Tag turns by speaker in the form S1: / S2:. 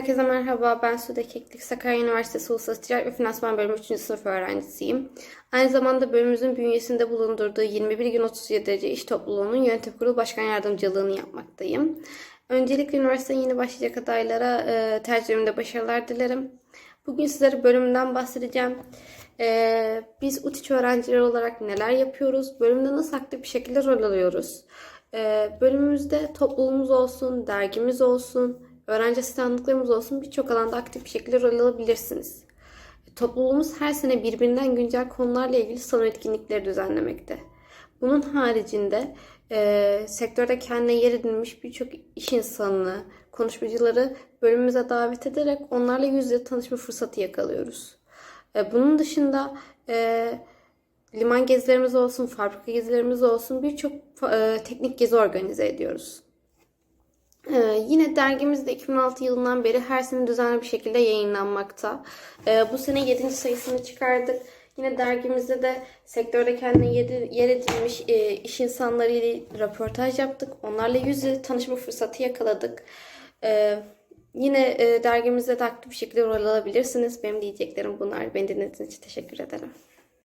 S1: Herkese merhaba, ben Sude Keklik, Sakarya Üniversitesi Uluslararası Ticaret ve Finansman Bölümü 3. sınıf öğrencisiyim. Aynı zamanda bölümümüzün bünyesinde bulundurduğu 21 gün 37 derece iş topluluğunun yönetim kurulu başkan yardımcılığını yapmaktayım. Öncelikle üniversiteye yeni başlayacak adaylara e, tercihimde başarılar dilerim. Bugün sizlere bölümden bahsedeceğim. E, biz UTİÇ öğrencileri olarak neler yapıyoruz? Bölümde nasıl aktif bir şekilde rol alıyoruz? E, bölümümüzde topluluğumuz olsun, dergimiz olsun, öğrenci asistanlıklarımız olsun birçok alanda aktif bir şekilde rol alabilirsiniz. Topluluğumuz her sene birbirinden güncel konularla ilgili sanat etkinlikleri düzenlemekte. Bunun haricinde e, sektörde kendine yer edinmiş birçok iş insanını, konuşmacıları bölümümüze davet ederek onlarla yüz yüze tanışma fırsatı yakalıyoruz. E, bunun dışında e, liman gezilerimiz olsun, fabrika gezilerimiz olsun birçok e, teknik gezi organize ediyoruz. Ee, yine dergimiz de 2006 yılından beri her sene düzenli bir şekilde yayınlanmakta. Ee, bu sene 7. sayısını çıkardık. Yine dergimizde de sektörde kendine yer, edilmiş e, iş insanları ile röportaj yaptık. Onlarla yüz yüze tanışma fırsatı yakaladık. Ee, yine e, dergimizde de aktif bir şekilde rol alabilirsiniz. Benim diyeceklerim bunlar. Beni dinlediğiniz için teşekkür ederim.